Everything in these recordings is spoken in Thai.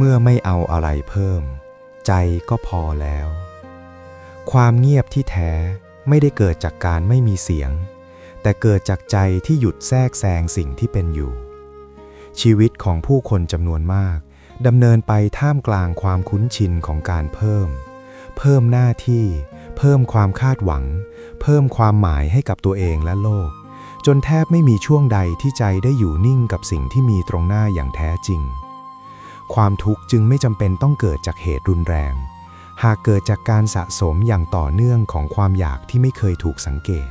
เมื่อไม่เอาอะไรเพิ่ม ใจก็พอแล้ว ความเงียบที่แท้ไม่ได้เกิดจากการไม่มีเสียง แต่เกิดจากใจที่หยุดแทรกแซงสิ่งที่เป็นอยู่ ชีวิตของผู้คนจำนวนมากดำเนินไปท่ามกลางความคุ้นชินของการเพิ่ม เพิ่มหน้าที่ เพิ่มความคาดหวัง เพิ่มความหมายให้กับตัวเองและโลก จนแทบไม่มีช่วงใดที่ใจได้อยู่นิ่งกับสิ่งที่มีตรงหน้าอย่างแท้จริง ความทุกข์จึงไม่จำเป็นต้องเกิดจากเหตุรุนแรง หากเกิดจากการสะสมอย่างต่อเนื่องของความอยากที่ไม่เคยถูกสังเกต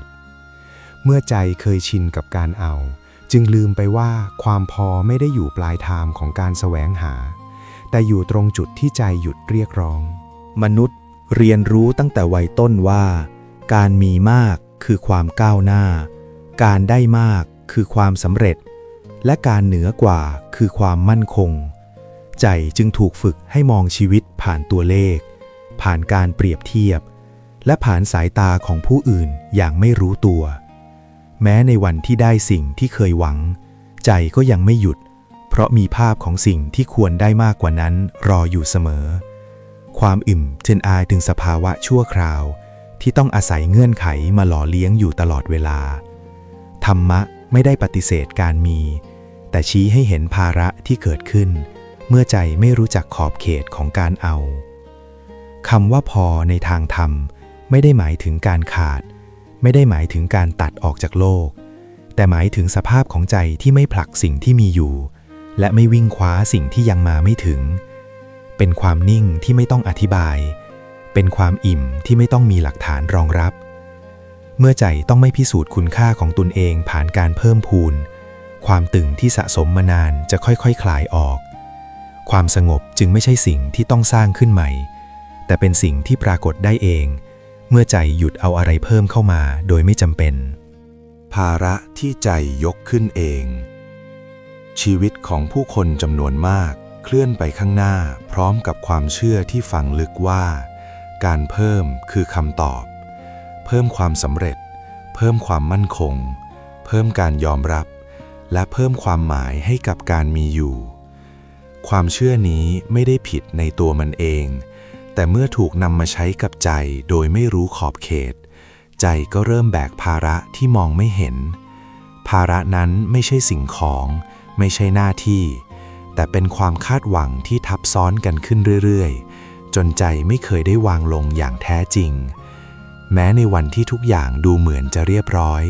เมื่อใจเคยชินกับการเอา จึงลืมไปว่าความพอไม่ได้อยู่ปลายทางของการแสวงหา แต่อยู่ตรงจุดที่ใจหยุดเรียกร้อง มนุษย์เรียนรู้ตั้งแต่วัยต้นว่า การมีมากคือความก้าวหน้า การได้มากคือความสำเร็จ และการเหนือกว่าคือความมั่นคง ใจจึงถูกฝึกให้มองชีวิตผ่านตัวเลข ผ่านการเปรียบเทียบ และผ่านสายตาของผู้อื่นอย่างไม่รู้ตัว แม้ในวันที่ได้สิ่งที่เคยหวัง ใจก็ยังไม่หยุด เพราะมีภาพของสิ่งที่ควรได้มากกว่านั้นรออยู่เสมอ ความอิ่มจึงอายถึงสภาวะชั่วคราว ที่ต้องอาศัยเงื่อนไขมาหล่อเลี้ยงอยู่ตลอดเวลา ธรรมะไม่ได้ปฏิเสธการมี แต่ชี้ให้เห็นภาระที่เกิดขึ้น เมื่อใจไม่รู้จักขอบเขตของการเอาคำว่าพอในทางธรรม ไม่ได้หมายถึงการขาด ไม่ได้หมายถึงการตัดออกจากโลก แต่หมายถึงสภาพของใจที่ไม่ผลักสิ่งที่มีอยู่ และไม่วิ่งคว้าสิ่งที่ยังมาไม่ถึง เป็นความนิ่งที่ไม่ต้องอธิบาย เป็นความอิ่มที่ไม่ต้องมีหลักฐานรองรับ เมื่อใจต้องไม่พิสูจน์คุณค่าของตนเองผ่านการเพิ่มพูน ความตึงที่สะสมมานานจะค่อยๆคคลายออก ความสงบจึงไม่ใช่สิ่งที่ต้องสร้างขึ้นใหม่ แต่เป็นสิ่งที่ปรากฏได้เอง เมื่อใจหยุดเอาอะไรเพิ่มเข้ามาโดยไม่จำเป็น ภาระที่ใจยกขึ้นเอง ชีวิตของผู้คนจำนวนมากเคลื่อนไปข้างหน้าพร้อมกับความเชื่อที่ฝังลึกว่า การเพิ่มคือคำตอบ เพิ่มความสำเร็จ เพิ่มความมั่นคง เพิ่มการยอมรับ และเพิ่มความหมายให้กับการมีอยู่ ความเชื่อนี้ไม่ได้ผิดในตัวมันเอง แต่เมื่อถูกนำมาใช้กับใจโดยไม่รู้ขอบเขต ใจก็เริ่มแบกภาระที่มองไม่เห็น ภาระนั้นไม่ใช่สิ่งของ ไม่ใช่หน้าที่ แต่เป็นความคาดหวังที่ทับซ้อนกันขึ้นเรื่อยๆ จนใจไม่เคยได้วางลงอย่างแท้จริง แม้ในวันที่ทุกอย่างดูเหมือนจะเรียบร้อย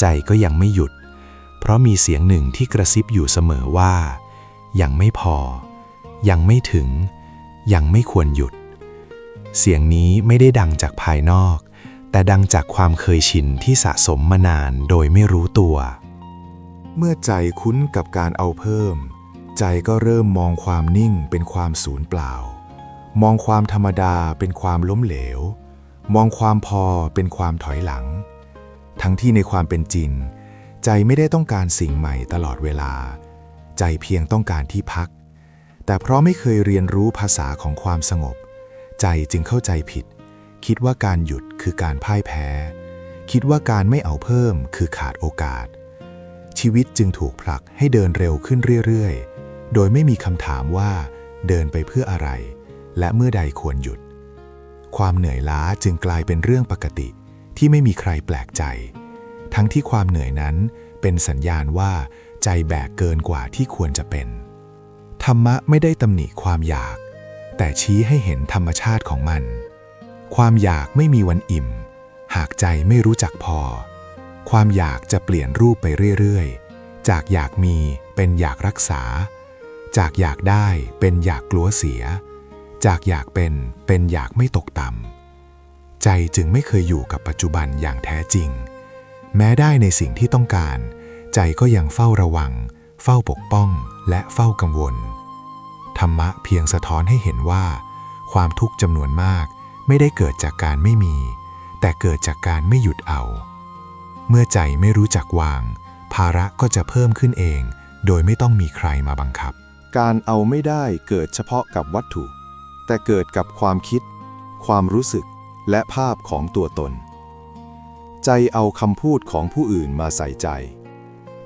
ใจก็ยังไม่หยุด เพราะมีเสียงหนึ่งที่กระซิบอยู่เสมอว่า ยังไม่พอ ยังไม่ถึง ยังไม่ควรหยุด เสียงนี้ไม่ได้ดังจากภายนอก แต่ดังจากความเคยชินที่สะสมมานานโดยไม่รู้ตัว เมื่อใจคุ้นกับการเอาเพิ่ม ใจก็เริ่มมองความนิ่งเป็นความสูญเปล่า มองความธรรมดาเป็นความล้มเหลว มองความพอเป็นความถอยหลัง ทั้งที่ในความเป็นจริง ใจไม่ได้ต้องการสิ่งใหม่ตลอดเวลา ใจเพียงต้องการที่พัก แต่เพราะไม่เคยเรียนรู้ภาษาของความสงบ ใจจึงเข้าใจผิด คิดว่าการหยุดคือการพ่ายแพ้ คิดว่าการไม่เอาเพิ่มคือขาดโอกาส ชีวิตจึงถูกผลักให้เดินเร็วขึ้นเรื่อยๆ โดยไม่มีคำถามว่า เดินไปเพื่ออะไร และเมื่อใดควรหยุด ความเหนื่อยล้าจึงกลายเป็นเรื่องปกติที่ไม่มีใครแปลกใจ ทั้งที่ความเหนื่อยนั้นเป็นสัญญาณว่า ใจแบกเกินกว่าที่ควรจะเป็น ธรรมะไม่ได้ตำหนิความอยาก แต่ชี้ให้เห็นธรรมชาติของมัน ความอยากไม่มีวันอิ่ม หากใจไม่รู้จักพอ ความอยากจะเปลี่ยนรูปไปเรื่อยๆ จากอยากมีเป็นอยากรักษา จากอยากได้เป็นอยากกลัวเสีย จากอยากเป็นเป็นอยากไม่ตกต่ำใจจึงไม่เคยอยู่กับปัจจุบันอย่างแท้จริง แม้ได้ในสิ่งที่ต้องการ ใจก็ยังเฝ้าระวัง เฝ้าปกป้อง และเฝ้ากังวล ธรรมะเพียงสะท้อนให้เห็นว่า ความทุกข์จำนวนมากไม่ได้เกิดจากการไม่มี แต่เกิดจากการไม่หยุดเอา เมื่อใจไม่รู้จักวาง ภาระก็จะเพิ่มขึ้นเอง โดยไม่ต้องมีใครมาบังคับ การเอาไม่ได้เกิดเฉพาะกับวัตถุ แต่เกิดกับความคิด ความรู้สึกและภาพของตัวตน ใจเอาคำพูดของผู้อื่นมาใส่ใจ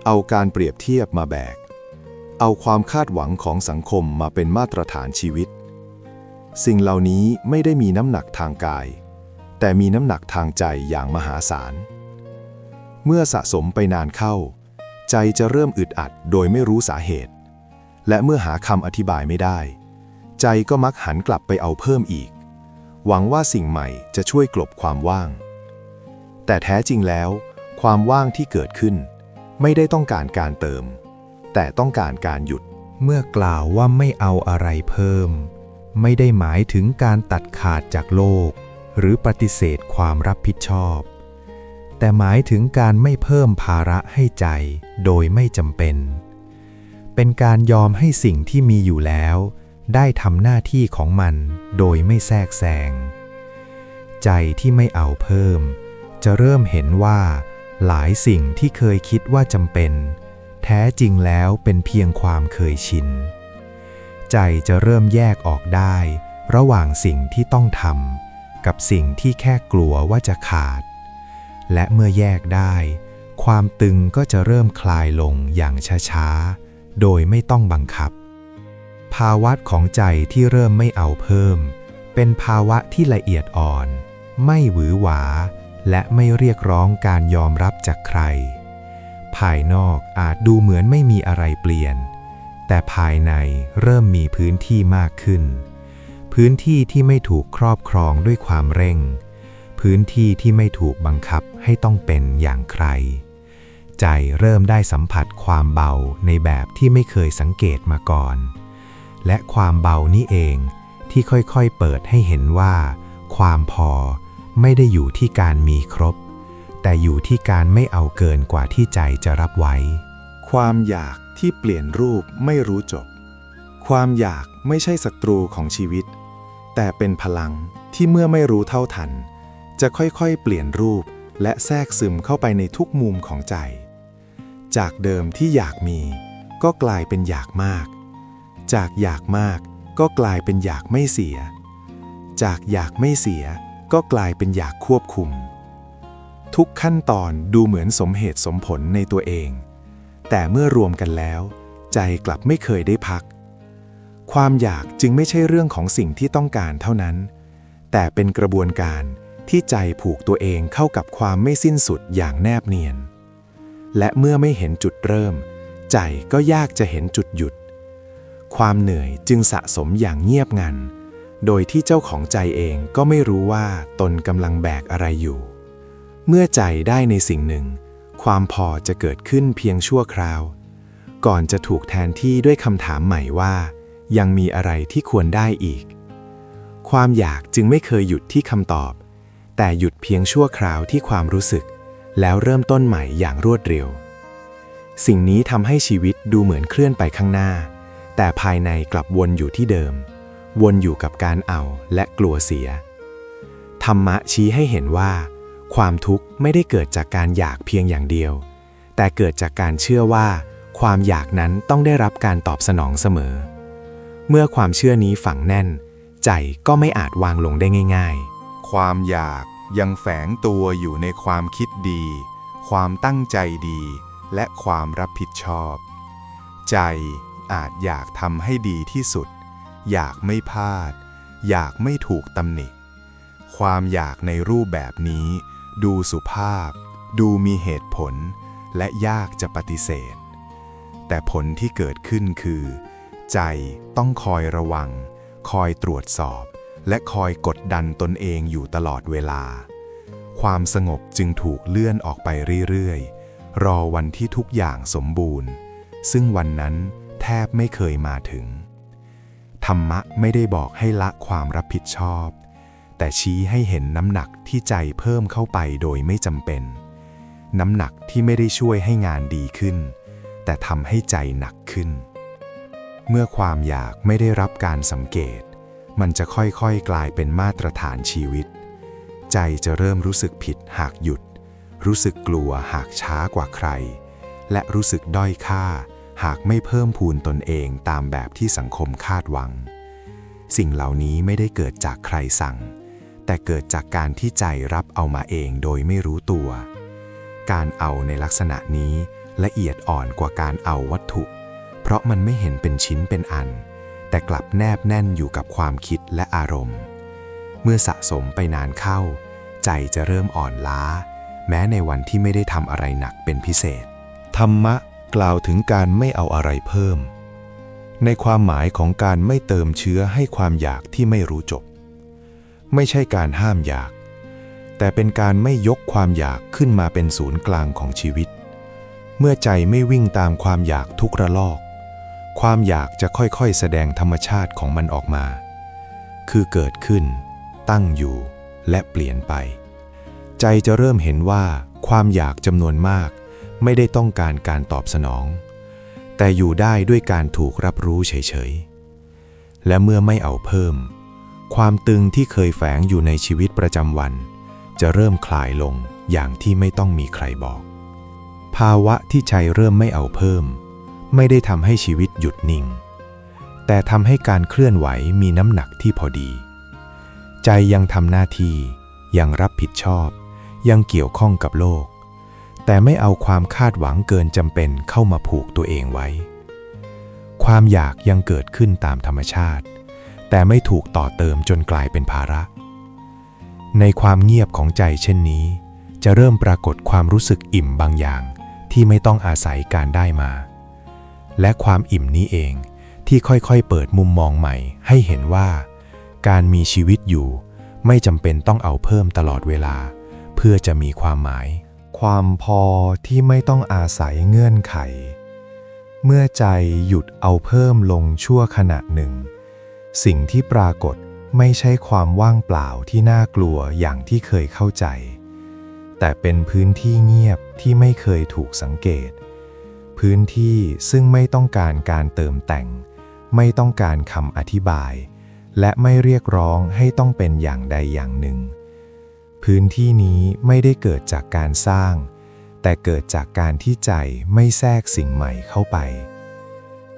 เอาการเปรียบเทียบมาแบก เอาความคาดหวังของสังคมมาเป็นมาตรฐานชีวิต สิ่งเหล่านี้ไม่ได้มีน้ำหนักทางกาย แต่มีน้ำหนักทางใจอย่างมหาศาล เมื่อสะสมไปนานเข้า ใจจะเริ่มอึดอัดโดยไม่รู้สาเหตุ และเมื่อหาคำอธิบายไม่ได้ ใจก็มักหันกลับไปเอาเพิ่มอีก หวังว่าสิ่งใหม่จะช่วยกลบความว่าง แต่แท้จริงแล้ว ความว่างที่เกิดขึ้น ไม่ได้ต้องการการเติม แต่ต้องการการหยุด เมื่อกล่าวว่าไม่เอาอะไรเพิ่ม ไม่ได้หมายถึงการตัดขาดจากโลก หรือปฏิเสธความรับผิดชอบ แต่หมายถึงการไม่เพิ่มภาระให้ใจโดยไม่จำเป็น เป็นการยอมให้สิ่งที่มีอยู่แล้ว ได้ทำหน้าที่ของมันโดยไม่แทรกแซงใจที่ไม่เอาเพิ่ม จะเริ่มเห็นว่า หลายสิ่งที่เคยคิดว่าจำเป็น แท้จริงแล้วเป็นเพียงความเคยชิน ใจจะเริ่มแยกออกได้ ระหว่างสิ่งที่ต้องทำกับสิ่งที่แค่กลัวว่าจะขาด และเมื่อแยกได้ ความตึงก็จะเริ่มคลายลงอย่างช้าๆ โดยไม่ต้องบังคับ ภาวะของใจที่เริ่มไม่เอาเพิ่ม เป็นภาวะที่ละเอียดอ่อน ไม่หวือหวา และไม่เรียกร้องการยอมรับจากใคร ภายนอกอาจดูเหมือนไม่มีอะไรเปลี่ยน แต่ภายในเริ่มมีพื้นที่มากขึ้น พื้นที่ที่ไม่ถูกครอบครองด้วยความเร่ง พื้นที่ที่ไม่ถูกบังคับให้ต้องเป็นอย่างใคร ใจเริ่มได้สัมผัสความเบาในแบบที่ไม่เคยสังเกตมาก่อน และความเบานี้เองที่ค่อยๆเปิดให้เห็นว่า ความพอ ไม่ได้อยู่ที่การมีครบ แต่อยู่ที่การไม่เอาเกินกว่าที่ใจจะรับไว้ ความอยากที่เปลี่ยนรูปไม่รู้จบ ความอยากไม่ใช่ศัตรูของชีวิต แต่เป็นพลังที่เมื่อไม่รู้เท่าทัน จะค่อยๆ เปลี่ยนรูปและแทรกซึมเข้าไปในทุกมุมของใจ จากเดิมที่อยากมี ก็กลายเป็นอยากมาก จากอยากมากก็กลายเป็นอยากไม่เสีย จากอยากไม่เสีย ก็กลายเป็นอยากควบคุม ทุกขั้นตอนดูเหมือนสมเหตุสมผลในตัวเอง แต่เมื่อรวมกันแล้ว ใจกลับไม่เคยได้พัก ความอยากจึงไม่ใช่เรื่องของสิ่งที่ต้องการเท่านั้น แต่เป็นกระบวนการที่ใจผูกตัวเองเข้ากับความไม่สิ้นสุดอย่างแนบเนียน และเมื่อไม่เห็นจุดเริ่ม ใจก็ยากจะเห็นจุดหยุด ความเหนื่อยจึงสะสมอย่างเงียบงัน โดยที่เจ้าของใจเองก็ไม่รู้ว่าตนกำลังแบกอะไรอยู่ เมื่อใจได้ในสิ่งหนึ่ง ความพอจะเกิดขึ้นเพียงชั่วคราว ก่อนจะถูกแทนที่ด้วยคำถามใหม่ว่า ยังมีอะไรที่ควรได้อีก ความอยากจึงไม่เคยหยุดที่คำตอบ แต่หยุดเพียงชั่วคราวที่ความรู้สึก แล้วเริ่มต้นใหม่อย่างรวดเร็ว สิ่งนี้ทำให้ชีวิตดูเหมือนเคลื่อนไปข้างหน้า แต่ภายในกลับวนอยู่ที่เดิม วนอยู่กับการเอาและกลัวเสีย ธรรมะชี้ให้เห็นว่า ความทุกข์ไม่ได้เกิดจากการอยากเพียงอย่างเดียว แต่เกิดจากการเชื่อว่า ความอยากนั้นต้องได้รับการตอบสนองเสมอ เมื่อความเชื่อนี้ฝังแน่น ใจก็ไม่อาจวางลงได้ง่าย ๆ ความอยากยังแฝงตัวอยู่ในความคิดดี ความตั้งใจดี และความรับผิดชอบ ใจอาจอยากทำให้ดีที่สุด อยากไม่พลาด อยากไม่ถูกตำหนิ ความอยากในรูปแบบนี้ ดูสุภาพ ดูมีเหตุผล และยากจะปฏิเสธ แต่ผลที่เกิดขึ้นคือ ใจต้องคอยระวัง คอยตรวจสอบ และคอยกดดันตนเองอยู่ตลอดเวลา ความสงบจึงถูกเลื่อนออกไปเรื่อยๆ รอวันที่ทุกอย่างสมบูรณ์ ซึ่งวันนั้นแทบไม่เคยมาถึง ธรรมะไม่ได้บอกให้ละความรับผิดชอบ แต่ชี้ให้เห็นน้ำหนักที่ใจเพิ่มเข้าไปโดยไม่จำเป็น น้ำหนักที่ไม่ได้ช่วยให้งานดีขึ้น แต่ทำให้ใจหนักขึ้น เมื่อความอยากไม่ได้รับการสังเกต มันจะค่อยๆกลายเป็นมาตรฐานชีวิต ใจจะเริ่มรู้สึกผิดหากหยุด รู้สึกกลัวหากช้ากว่าใคร และรู้สึกด้อยค่า หากไม่เพิ่มพูนตนเองตามแบบที่สังคมคาดหวัง สิ่งเหล่านี้ไม่ได้เกิดจากใครสั่ง แต่เกิดจากการที่ใจรับเอามาเองโดยไม่รู้ตัว การเอาในลักษณะนี้ละเอียดอ่อนกว่าการเอาวัตถุ เพเพราะมันไม่เห็นเป็นชิ้นเป็นอัน แต่กลับแนบแน่นอยู่กับความคิดและอารมณ์ เมื่อสะสมไปนานเข้า ใจจะเริ่มอ่อนล้า แม้ในวันที่ไม่ได้ทำอะไรหนักเป็นพิเศษ ธรรมะ กล่าวถึงการไม่เอาอะไรเพิ่ม ในความหมายของการไม่เติมเชื้อให้ความอยากที่ไม่รู้จบ ไม่ใช่การห้ามอยาก แต่เป็นการไม่ยกความอยากขึ้นมาเป็นศูนย์กลางของชีวิต เมื่อใจไม่วิ่งตามความอยากทุกระลอก ความอยากจะค่อยๆ แสดงธรรมชาติของมันออกมา คือเกิดขึ้น ตั้งอยู่และเปลี่ยนไป ใจจะเริ่มเห็นว่าความอยากจำนวนมาก ไม่ได้ต้องการการตอบสนอง แต่อยู่ได้ด้วยการถูกรับรู้เฉยๆ และเมื่อไม่เอาเพิ่ม ความตึงที่เคยแฝงอยู่ในชีวิตประจำวัน จะเริ่มคลายลงอย่างที่ไม่ต้องมีใครบอก ภาวะที่ใจเริ่มไม่เอาเพิ่ม ไม่ได้ทำให้ชีวิตหยุดนิ่ง แต่ทำให้การเคลื่อนไหวมีน้ำหนักที่พอดี ใจยังทำหน้าที่ยังรับผิดชอบ ยังเกี่ยวข้องกับโลก แต่ไม่เอาความคาดหวังเกินจำเป็นเข้ามาผูกตัวเองไว้ ความอยากยังเกิดขึ้นตามธรรมชาติ แต่ไม่ถูกต่อเติมจนกลายเป็นภาระ ในความเงียบของใจเช่นนี้ จะเริ่มปรากฏความรู้สึกอิ่มบางอย่างที่ไม่ต้องอาศัยการได้มา และความอิ่มนี้เองที่ค่อยๆ เปิดมุมมองใหม่ให้เห็นว่า การมีชีวิตอยู่ ไม่จำเป็นต้องเอาเพิ่มตลอดเวลา เพื่อจะมีความหมาย ความพอที่ไม่ต้องอาศัยเงื่อนไข เมื่อใจหยุดเอาเพิ่มลงชั่วขณะหนึ่ง สิ่งที่ปรากฏไม่ใช่ความว่างเปล่าที่น่ากลัวอย่างที่เคยเข้าใจ แต่เป็นพื้นที่เงียบที่ไม่เคยถูกสังเกต พื้นที่ซึ่งไม่ต้องการการเติมแต่ง ไม่ต้องการคำอธิบาย และไม่เรียกร้องให้ต้องเป็นอย่างใดอย่างหนึ่ง พื้นที่นี้ไม่ได้เกิดจากการสร้าง แต่เกิดจากการที่ใจไม่แทรกสิ่งใหม่เข้าไป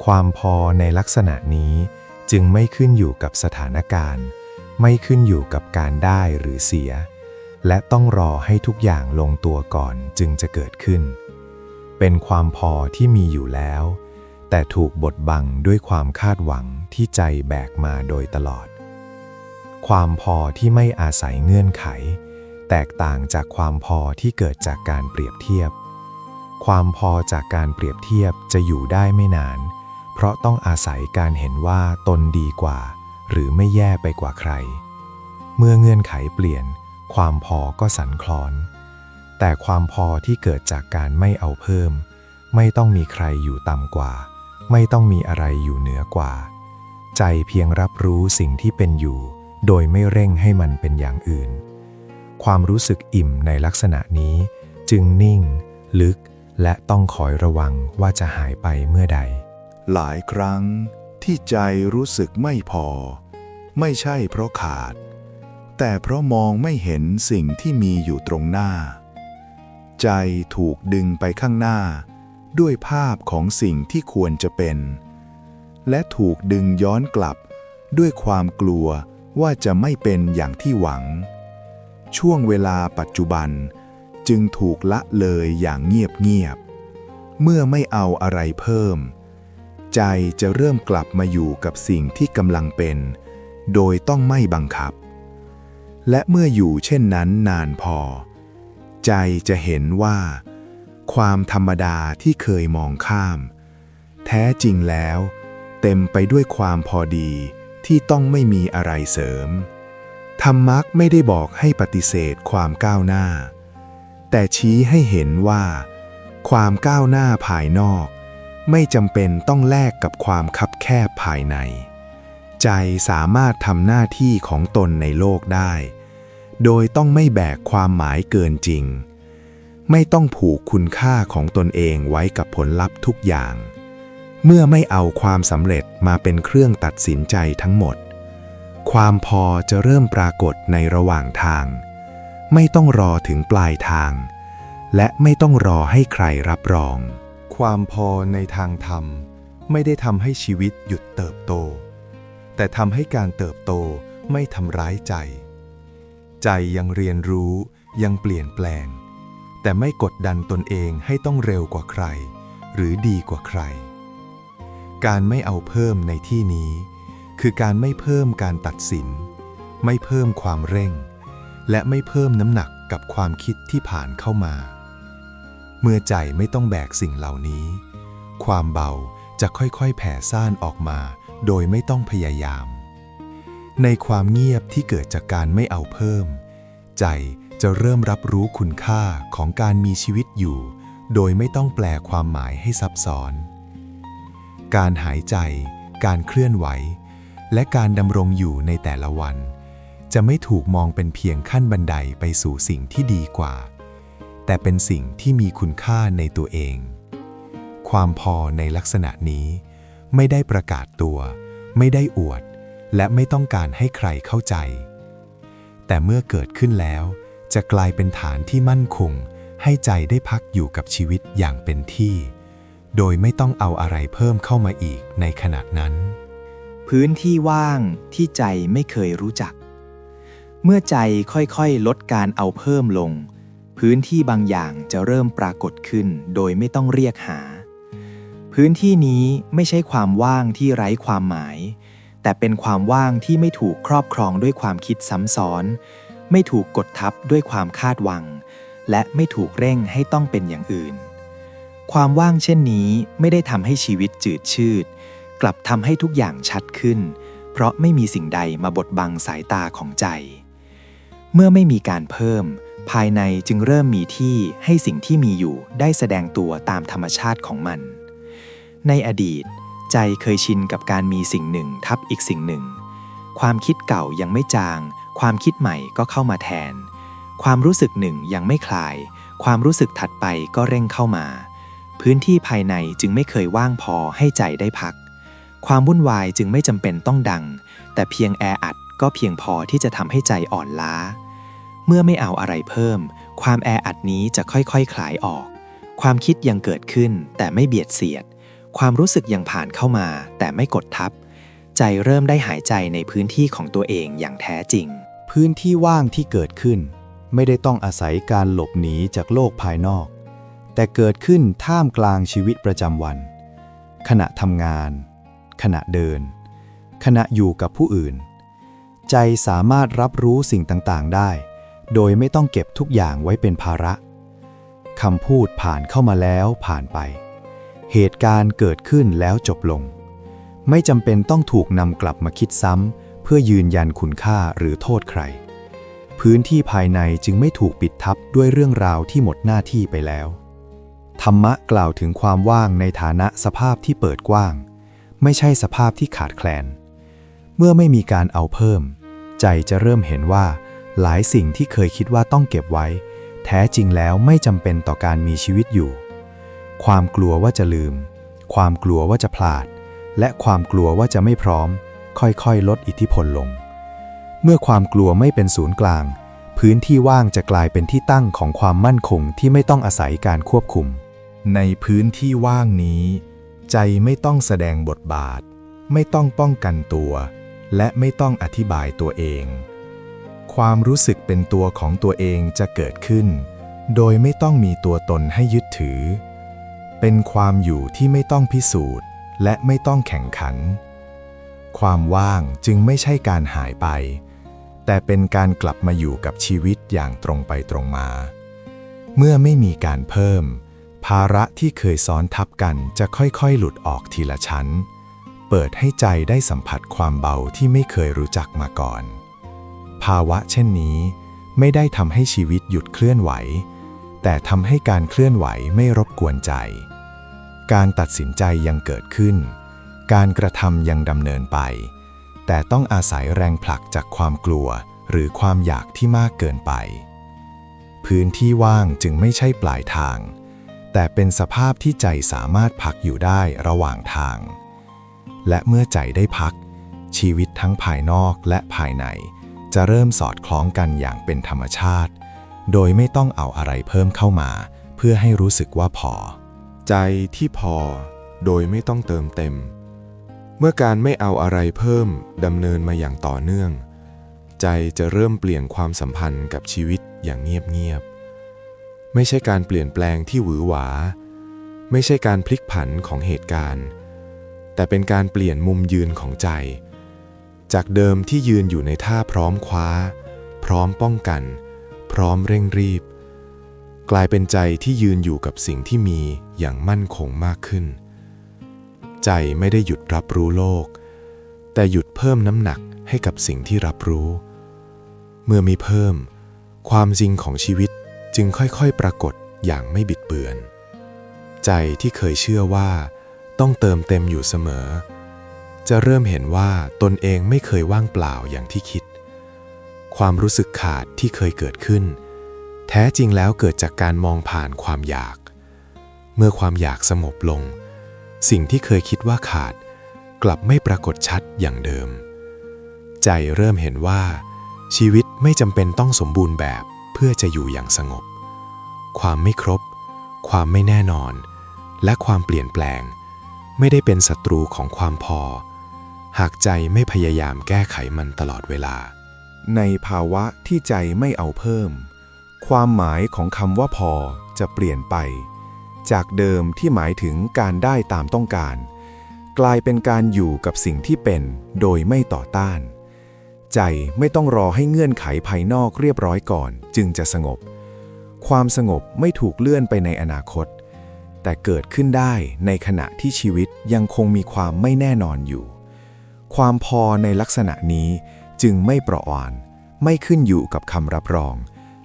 ความพอในลักษณะนี้จึงไม่ขึ้นอยู่กับสถานการณ์ ไม่ขึ้นอยู่กับการได้หรือเสีย และต้องรอให้ทุกอย่างลงตัวก่อนจึงจะเกิดขึ้น เป็นความพอที่มีอยู่แล้ว แต่ถูกบดบังด้วยความคาดหวังที่ใจแบกมาโดยตลอด ความพอที่ไม่อาศัยเงื่อนไข แตกต่างจากความพอที่เกิดจากการเปรียบเทียบ ความพอจากการเปรียบเทียบจะอยู่ได้ไม่นาน เพราะต้องอาศัยการเห็นว่าตนดีกว่า หรือไม่แย่ไปกว่าใคร เมื่อเงื่อนไขเปลี่ยน ความพอก็สั่นคลอน แต่ความพอที่เกิดจากการไม่เอาเพิ่ม ไม่ต้องมีใครอยู่ต่ำกว่า ไม่ต้องมีอะไรอยู่เหนือกว่า ใจเพียงรับรู้สิ่งที่เป็นอยู่ โดยไม่เร่งให้มันเป็นอย่างอื่น ความรู้สึกอิ่มในลักษณะนี้ จึงนิ่ง ลึก และต้องคอยระวังว่าจะหายไปเมื่อใด หลายครั้งที่ใจรู้สึกไม่พอ ไม่ใช่เพราะขาด แต่เพราะมองไม่เห็นสิ่งที่มีอยู่ตรงหน้า ใจถูกดึงไปข้างหน้า ด้วยภาพของสิ่งที่ควรจะเป็น และถูกดึงย้อนกลับด้วยความกลัวว่าจะไม่เป็นอย่างที่หวัง ช่วงเวลาปัจจุบัน จึงถูกละเลยอย่างเงียบๆ เมื่อไม่เอาอะไรเพิ่ม ใจจะเริ่มกลับมาอยู่กับสิ่งที่กำลังเป็น โดยต้องไม่บังคับ และเมื่ออยู่เช่นนั้นนานพอ ใจจะเห็นว่า ความธรรมดาที่เคยมองข้าม แท้จริงแล้ว เต็มไปด้วยความพอดีที่ต้องไม่มีอะไรเสริม ธรรมักไม่ได้บอกให้ปฏิเสธความก้าวหน้า แต่ชี้ให้เห็นว่า ความก้าวหน้าภายนอก ไม่จำเป็นต้องแลกกับความคับแคบภายใน ใจสามารถทำหน้าที่ของตนในโลกได้ โดยต้องไม่แบกความหมายเกินจริง ไม่ต้องผูกคุณค่าของตนเองไว้กับผลลัพธ์ทุกอย่าง เมื่อไม่เอาความสำเร็จมาเป็นเครื่องตัดสินใจทั้งหมด ความพอจะเริ่มปรากฏในระหว่างทาง ไม่ต้องรอถึงปลายทาง และไม่ต้องรอให้ใครรับรอง ความพอในทางธรรม ไม่ได้ทำให้ชีวิตหยุดเติบโต แต่ทำให้การเติบโตไม่ทำร้ายใจ ใจยังเรียนรู้ยังเปลี่ยนแปลง แต่ไม่กดดันตนเองให้ต้องเร็วกว่าใคร หรือดีกว่าใคร การไม่เอาเพิ่มในที่นี้ คือการไม่เพิ่มการตัดสิน ไม่เพิ่มความเร่ง และไม่เพิ่มน้ำหนักกับความคิดที่ผ่านเข้ามา เมื่อใจไม่ต้องแบกสิ่งเหล่านี้ ความเบาจะค่อยๆ แผ่ซ่านออกมา โดยไม่ต้องพยายาม ในความเงียบที่เกิดจากการไม่เอาเพิ่ม ใจจะเริ่มรับรู้คุณค่าของการมีชีวิตอยู่ โดยไม่ต้องแปลความหมายให้ซับซ้อน การหายใจ การเคลื่อนไหว และการดำรงอยู่ในแต่ละวัน จะไม่ถูกมองเป็นเพียงขั้นบันไดไปสู่สิ่งที่ดีกว่า แต่เป็นสิ่งที่มีคุณค่าในตัวเอง ความพอในลักษณะนี้ ไม่ได้ประกาศตัว ไม่ได้อวด และไม่ต้องการให้ใครเข้าใจ แต่เมื่อเกิดขึ้นแล้ว จะกลายเป็นฐานที่มั่นคง ให้ใจได้พักอยู่กับชีวิตอย่างเป็นที่ โดยไม่ต้องเอาอะไรเพิ่มเข้ามาอีกในขณะนั้น พื้นที่ว่างที่ใจไม่เคยรู้จัก เมื่อใจค่อยๆ ลดการเอาเพิ่มลง พื้นที่บางอย่างจะเริ่มปรากฏขึ้นโดยไม่ต้องเรียกหา พื้นที่นี้ไม่ใช่ความว่างที่ไร้ความหมาย แต่เป็นความว่างที่ไม่ถูกครอบครองด้วยความคิดซ้ำซ้อน ไม่ถูกกดทับด้วยความคาดหวัง และไม่ถูกเร่งให้ต้องเป็นอย่างอื่น ความว่างเช่นนี้ไม่ได้ทำให้ชีวิตจืดชืด กลับทำให้ทุกอย่างชัดขึ้น เพราะไม่มีสิ่งใดมาบดบังสายตาของใจ เมื่อไม่มีการเพิ่ม ภายในจึงเริ่มมีที่ให้สิ่งที่มีอยู่ได้แสดงตัวตามธรรมชาติของมัน ในอดีต ใจเคยชินกับการมีสิ่งหนึ่งทับอีกสิ่งหนึ่ง ความคิดเก่ายังไม่จาง ความคิดใหม่ก็เข้ามาแทน ความรู้สึกหนึ่งยังไม่คลาย ความรู้สึกถัดไปก็เร่งเข้ามา พื้นที่ภายในจึงไม่เคยว่างพอให้ใจได้พัก ความวุ่นวายจึงไม่จำเป็นต้องดัง แต่เพียงแออัดก็เพียงพอที่จะทำให้ใจอ่อนล้า เมื่อไม่เอาอะไรเพิ่ม ความแออัดนี้จะค่อยๆคคลายออก ความคิดยังเกิดขึ้นแต่ไม่เบียดเสียด ความรู้สึกยังผ่านเข้ามา แต่ไม่กดทับ ใจเริ่มได้หายใจในพื้นที่ของตัวเองอย่างแท้จริง พื้นที่ว่างที่เกิดขึ้น ไม่ได้ต้องอาศัยการหลบหนีจากโลกภายนอก แต่เกิดขึ้นท่ามกลางชีวิตประจำวัน ขณะทำงาน ขณะเดิน ขณะอยู่กับผู้อื่น ใจสามารถรับรู้สิ่งต่างๆได้ โดยไม่ต้องเก็บทุกอย่างไว้เป็นภาระคำพูดผ่านเข้ามาแล้วผ่านไป เหตุการณ์เกิดขึ้นแล้วจบลง ไม่จำเป็นต้องถูกนำกลับมาคิดซ้ำเพื่อยืนยันคุณค่าหรือโทษใคร พื้นที่ภายในจึงไม่ถูกปิดทับด้วยเรื่องราวที่หมดหน้าที่ไปแล้ว ธรรมะกล่าวถึงความว่างในฐานะสภาพที่เปิดกว้าง ไม่ใช่สภาพที่ขาดแคลน เมื่อไม่มีการเอาเพิ่ม ใจจะเริ่มเห็นว่า หลายสิ่งที่เคยคิดว่าต้องเก็บไว้ แท้จริงแล้วไม่จำเป็นต่อการมีชีวิตอยู่ ความกลัวว่าจะลืม ความกลัวว่าจะพลาด และความกลัวว่าจะไม่พร้อม ค่อยๆ ลดอิทธิพลลง เมื่อความกลัวไม่เป็นศูนย์กลาง พื้นที่ว่างจะกลายเป็นที่ตั้งของความมั่นคงที่ไม่ต้องอาศัยการควบคุม ในพื้นที่ว่างนี้ ใจไม่ต้องแสดงบทบาท ไม่ต้องป้องกันตัว และไม่ต้องอธิบายตัวเอง ความรู้สึกเป็นตัวของตัวเองจะเกิดขึ้น โดยไม่ต้องมีตัวตนให้ยึดถือ เป็นความอยู่ที่ไม่ต้องพิสูจน์ และไม่ต้องแข่งขัน ความว่างจึงไม่ใช่การหายไป แต่เป็นการกลับมาอยู่กับชีวิตอย่างตรงไปตรงมา เมื่อไม่มีการเพิ่ม ภาระที่เคยซ้อนทับกันจะค่อยๆ หลุดออกทีละชั้น เปิดให้ใจได้สัมผัสความเบาที่ไม่เคยรู้จักมาก่อน ภาวะเช่นนี้ ไม่ได้ทำให้ชีวิตหยุดเคลื่อนไหว แต่ทำให้การเคลื่อนไหวไม่รบกวนใจ การตัดสินใจยังเกิดขึ้น การกระทำยังดำเนินไป แต่ต้องอาศัยแรงผลักจากความกลัวหรือความอยากที่มากเกินไป พื้นที่ว่างจึงไม่ใช่ปลายทาง แต่เป็นสภาพที่ใจสามารถพักอยู่ได้ระหว่างทาง และเมื่อใจได้พัก ชีวิตทั้งภายนอกและภายใน จะเริ่มสอดคล้องกันอย่างเป็นธรรมชาติ โดยไม่ต้องเอาอะไรเพิ่มเข้ามา เพื่อให้รู้สึกว่าพอ ใจที่พอ โดยไม่ต้องเติมเต็ม เมื่อการไม่เอาอะไรเพิ่มดำเนินมาอย่างต่อเนื่อง ใจจะเริ่มเปลี่ยนความสัมพันธ์กับชีวิตอย่างเงียบๆ ไม่ใช่การเปลี่ยนแปลงที่หวือหวา ไม่ใช่การพลิกผันของเหตุการณ์ แต่เป็นการเปลี่ยนมุมยืนของใจ จากเดิมที่ยืนอยู่ในท่าพร้อมคว้า พร้อมป้องกัน พร้อมเร่งรีบ กลายเป็นใจที่ยืนอยู่กับสิ่งที่มีอย่างมั่นคงมากขึ้น ใจไม่ได้หยุดรับรู้โลก แต่หยุดเพิ่มน้ำหนักให้กับสิ่งที่รับรู้ เมื่อมีเพิ่ม ความจริงของชีวิต จึงค่อยๆปรากฏอย่างไม่บิดเบือน ใจที่เคยเชื่อว่า ต้องเติมเต็มอยู่เสมอ จะเริ่มเห็นว่าตนเองไม่เคยว่างเปล่าอย่างที่คิด ความรู้สึกขาดที่เคยเกิดขึ้น แท้จริงแล้วเกิดจากการมองผ่านความอยาก เมื่อความอยากสงบลง สิ่งที่เคยคิดว่าขาด กลับไม่ปรากฏชัดอย่างเดิม ใจเริ่มเห็นว่าชีวิตไม่จำเป็นต้องสมบูรณ์แบบเพื่อจะอยู่อย่างสงบ ความไม่ครบ ความไม่แน่นอน และความเปลี่ยนแปลง ไม่ได้เป็นศัตรูของความพอ หากใจไม่พยายามแก้ไขมันตลอดเวลา ในภาวะที่ใจไม่เอาเพิ่ม ความหมายของคำว่าพอจะเปลี่ยนไป จากเดิมที่หมายถึงการได้ตามต้องการ กลายเป็นการอยู่กับสิ่งที่เป็นโดยไม่ต่อต้าน ใจไม่ต้องรอให้เงื่อนไขภายนอกเรียบร้อยก่อน จึงจะสงบ ความสงบไม่ถูกเลื่อนไปในอนาคต แต่เกิดขึ้นได้ในขณะที่ชีวิตยังคงมีความไม่แน่นอนอยู่ ความพอในลักษณะนี้จึงไม่เปราะอ่อน ไม่ขึ้นอยู่กับคำรับรอง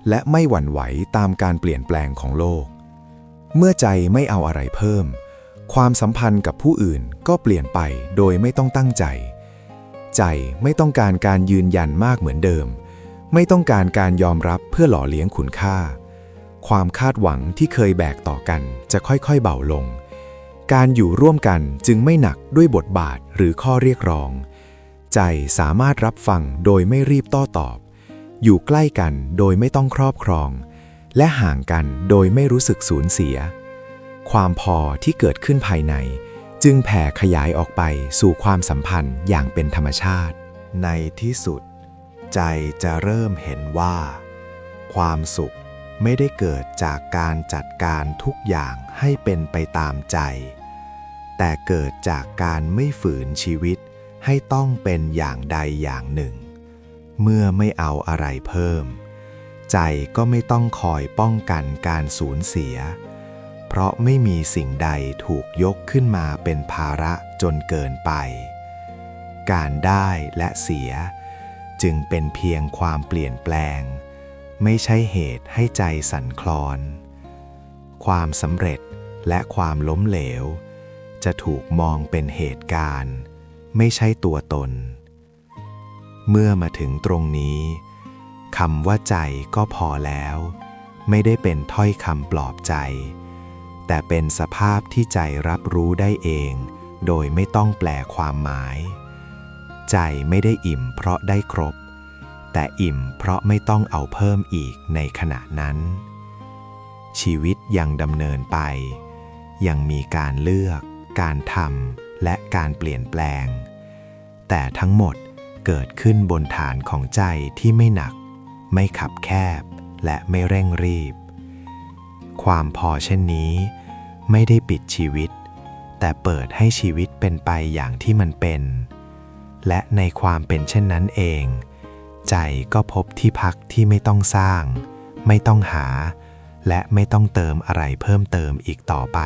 และไม่หวั่นไหวตามการเปลี่ยนแปลงของโลก เมื่อใจไม่เอาอะไรเพิ่ม ความสัมพันธ์กับผู้อื่นก็เปลี่ยนไปโดยไม่ต้องตั้งใจ ใจไม่ต้องการการยืนยันมากเหมือนเดิม ไม่ต้องการการยอมรับเพื่อหล่อเลี้ยงคุณค่า ความคาดหวังที่เคยแบกต่อกันจะค่อยๆเบาลง การอยู่ร่วมกันจึงไม่หนักด้วยบทบาทหรือข้อเรียกร้อง ใจสามารถรับฟังโดยไม่รีบโต้ตอบ อยู่ใกล้กันโดยไม่ต้องครอบครอง และห่างกันโดยไม่รู้สึกสูญเสีย ความพอที่เกิดขึ้นภายใน จึงแผ่ขยายออกไปสู่ความสัมพันธ์อย่างเป็นธรรมชาติ ในที่สุด ใจจะเริ่มเห็นว่า ความสุข ไม่ได้เกิดจากการจัดการทุกอย่างให้เป็นไปตามใจ แต่เกิดจากการไม่ฝืนชีวิตให้ต้องเป็นอย่างใดอย่างหนึ่ง เมื่อไม่เอาอะไรเพิ่ม ใจก็ไม่ต้องคอยป้องกันการสูญเสีย เพราะไม่มีสิ่งใดถูกยกขึ้นมาเป็นภาระจนเกินไป การได้และเสีย จึงเป็นเพียงความเปลี่ยนแปลง ไม่ใช่เหตุให้ใจสั่นคลอน ความสำเร็จและความล้มเหลว จะถูกมองเป็นเหตุการณ์ ไม่ใช่ตัวตน เมื่อมาถึงตรงนี้คำว่าใจก็พอแล้ว ไม่ได้เป็นถ้อยคำปลอบใจ แต่เป็นสภาพที่ใจรับรู้ได้เอง โดยไม่ต้องแปลความหมาย ใจไม่ได้อิ่มเพราะได้ครบ แต่อิ่มเพราะไม่ต้องเอาเพิ่มอีกในขณะนั้น ชีวิตยังดำเนินไป ยังมีการเลือก การทำและการเปลี่ยนแปลง แต่ทั้งหมดเกิดขึ้นบนฐานของใจที่ไม่หนัก ไม่ขับแคบ และไม่เร่งรีบ ความพอเช่นนี้ ไม่ได้ปิดชีวิต แต่เปิดให้ชีวิตเป็นไปอย่างที่มันเป็น และในความเป็นเช่นนั้นเอง ใจก็พบที่พักที่ไม่ต้องสร้าง ไม่ต้องหา และไม่ต้องเติมอะไรเพิ่มเติมอีกต่อไป